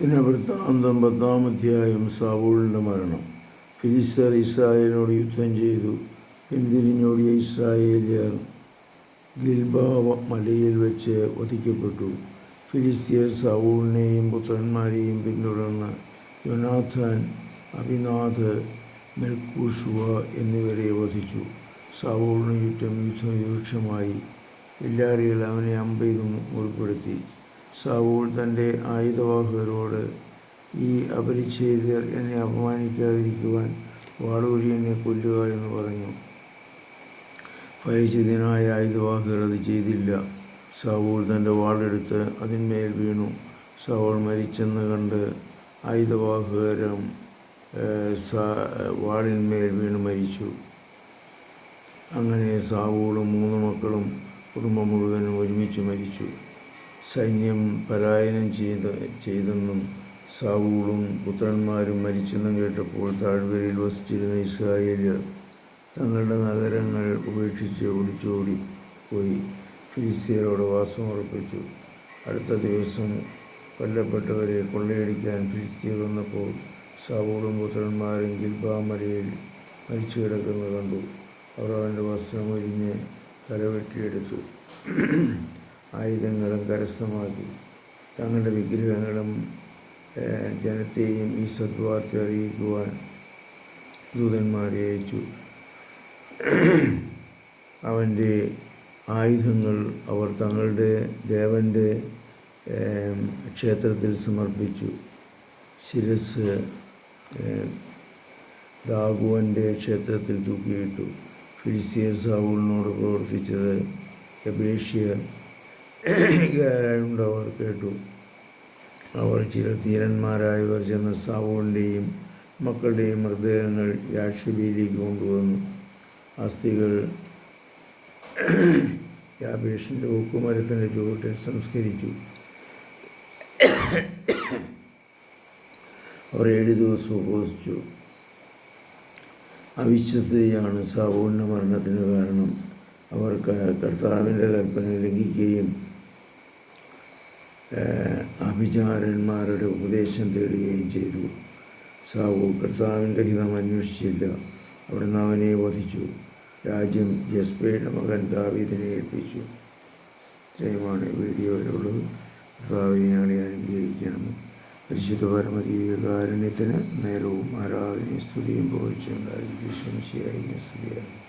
ദിനവൃത്താന്തം പത്താം അധ്യായം സാവൂളിന്റെ മരണം. ഫിലിസ്തർ ഇസ്രായേലിനോട് യുദ്ധം ചെയ്തു. പിന്തിരിഞ്ഞോടിയ ഇസ്രായേലിയർ ഗിൽബാവ മലയിൽ വെച്ച് വധിക്കപ്പെട്ടു. ഫിലിസ്തീയർ സാവൂളിനെയും പുത്രന്മാരെയും പിന്തുടർന്ന് യുനാഥാൻ അഭിനാഥ് മെൽക്കൂഷുവ എന്നിവരെ വധിച്ചു. സാവൂളിന് ചുറ്റും യുദ്ധം രൂക്ഷമായി എല്ലാവരെയും അവനെ അമ്പെയ്തും ഉൾപ്പെടുത്തി സൗൾ തന്റെ ആയുധവാഹകരോട് ഈ അപരിച്ഛേദർ എന്നെ അപമാനിക്കാതിരിക്കുവാൻ വാളൂരി എന്നെ കൊല്ലുക എന്ന് പറഞ്ഞു. ഭയചിതനായ ആയുധവാഹകർ അത് ചെയ്തില്ല. സാവൂൾ തന്റെ വാളെടുത്ത് അതിന്മേൽ വീണു. സാവൂൾ മരിച്ചെന്ന് കണ്ട് ആയുധവാഹകരം വാളിന്മേൽ വീണ് മരിച്ചു. അങ്ങനെ സാവൂളും മൂന്ന് മക്കളും കുടുംബം മുഴുവനും ഒരുമിച്ച് മരിച്ചു. സൈന്യം പലായനം ചെയ്ത് ചെയ്തെന്നും സാവൂളും പുത്രന്മാരും മരിച്ചെന്നും കേട്ടപ്പോൾ താഴ്വരയിൽ വസിച്ചിരുന്ന ഇസ്രായേലിയർ തങ്ങളുടെ നഗരങ്ങൾ ഉപേക്ഷിച്ച് ഒളിച്ചോടി പോയി. ഫിലിസ്തീനോട് വാസമുറപ്പിച്ചു. അടുത്ത ദിവസം കൊല്ലപ്പെട്ടവരെ കൊള്ളയടിക്കാൻ ഫിലിസ്തീർ വന്നപ്പോൾ സാവൂളും പുത്രന്മാരും ഗിൽബാമലയിൽ മരിച്ചു കിടക്കുന്നത് കണ്ടു. അവർ അവന്റെ വസ്ത്രം ഒരിഞ്ഞ് തലവെട്ടിയെടുത്തു. ആയുധങ്ങളും കരസ്ഥമാക്കി. തങ്ങളുടെ വിഗ്രഹങ്ങളും ജനത്തെയും ഈ സദ്വാർത്ത അറിയിക്കുവാൻ ദൂതന്മാരെ അയച്ചു. അവന്റെ ആയുധങ്ങൾ അവർ തങ്ങളുടെ ദേവന്റെ ക്ഷേത്രത്തിൽ സമർപ്പിച്ചു. ശിരസ് ദാഗുവന്റെ ക്ഷേത്രത്തിൽ തൂക്കിയിട്ടു. ഫിലിസിയ സാവൂളിനോട് പ്രവർത്തിച്ചത് യബേഷ്യർ ഉണ്ടവർ കേട്ടു. അവർ ചില ധീരന്മാരായവർ ചെന്ന സാവോളിന്റെയും മക്കളുടെയും മൃതദേഹങ്ങൾ യാഷിബിയിലേക്ക് കൊണ്ടുവന്നു. അസ്ഥികൾ യാബേഷിന്റെ ഉക്കുമരത്തിന്റെ ചുവട്ടിൽ സംസ്കരിച്ചു. അവർ ഏഴ് ദിവസം ഉപസിച്ചു അവിശ്വസ്തയാണ് സാവൂണിന്റെ മരണത്തിന് കാരണം. അവർ കർത്താവിന്റെ കൽപ്പന ലംഘിക്കുകയും അഭിചാരന്മാരുടെ ഉപദേശം തേടുകയും ചെയ്തു. സാവു കർത്താവിന്റെ ഹിതം അന്വേഷിച്ചില്ല. അവിടുന്ന് അവനെ വധിച്ചു. രാജ്യം ജസ്ബയുടെ മകൻ ദാവീദിനെ ഏൽപ്പിച്ചു. ഇത്രയുമാണ് വീഡിയോയിലുള്ളത് കർത്താവിനെ അനുഗ്രഹിക്കണം. പരിശുദ്ധ പരമദീവികാരുണ്യത്തിന് നേരവും ആരാധനയും സ്തുതിയും പോഴ്ചയുണ്ടായി ശംശിയായി സ്തുതിയായി.